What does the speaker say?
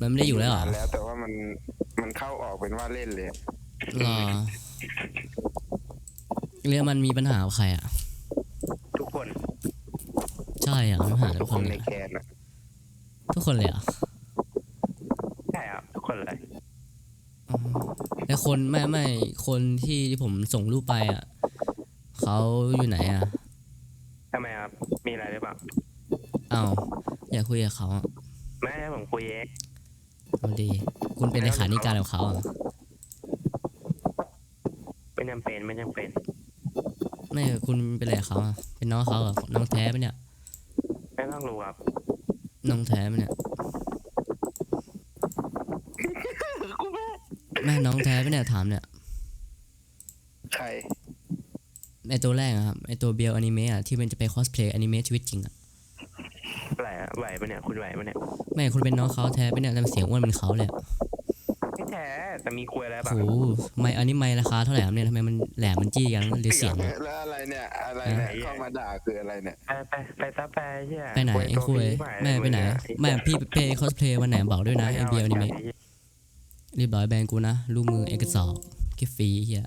มันไม่ได้อยู่แล้วเหรอนานแล้ว แต่ว่ามันมันเข้าออกเป็นว่าเล่นเลยหรอเรื่องมันมีปัญหากับใครอะ ทุกคน ใช่อะมีปัญหาทุทุกกคคนนเลในยแคนอะทุกคนเลยเหรอะใช่ครับทุกคนเลยแต่คนไม่ไม่คนที่ที่ผมส่งรูปไปอะเขาอยู่ไหนอะทำไมครับมีอะไรหรือเปล่าอ้าวอยากคุยกับเขาอะไม่ให้ผมคุยเอง เอาดี คุณเป็นเลขานิการกับเขาอะไม่จำเป็นไม่จำเป็นไม่คุณเป็นอะไรกับเขาอะเป็นน้องเขาเหรอะน้องแท้ปะเนี่ย ไม่ต้องรู้ครับน้องแท้ปะเนี่ย แม่น้องแท้ปะเนี่ยถามเนี่ยใคร ไอตัวแรกอะครับไอตัวเบียลอนิเมะอะที่มันจะไปคอสเพลย์อนิเมะชีวิตจริงอะ ไหวอะไหวปะเนี่ย คุณไหวปะเนี่ยไม่คุณเป็นน้องเขาแท้ปะเนี่ยแต่เสียงอ้วนเป็นเขาเลยอะไม่แท้แต่มีคุยอะไรโอ้บ้างโหไม่อันนี้ไม่ราคาเท่าไหร่ครับเนี่ยทำไมมันแหลมมันจี้กันหรือเสียงอะ แล้วอะไรเนี่ย อะไรเนี่ยเข้ามาด่าคืออะไรเนี่ย ไปไปไปซับไปเชี่ยไปไหนไอ้คุยแม่ไปไหนแม่พี่ไปคอสเพลย์วันไหนบอกด้วยนะไอเบียลอนิเมะเรียบร้อยแบนกูนะลูกมือเอกสอบกิฟฟรีเฮีย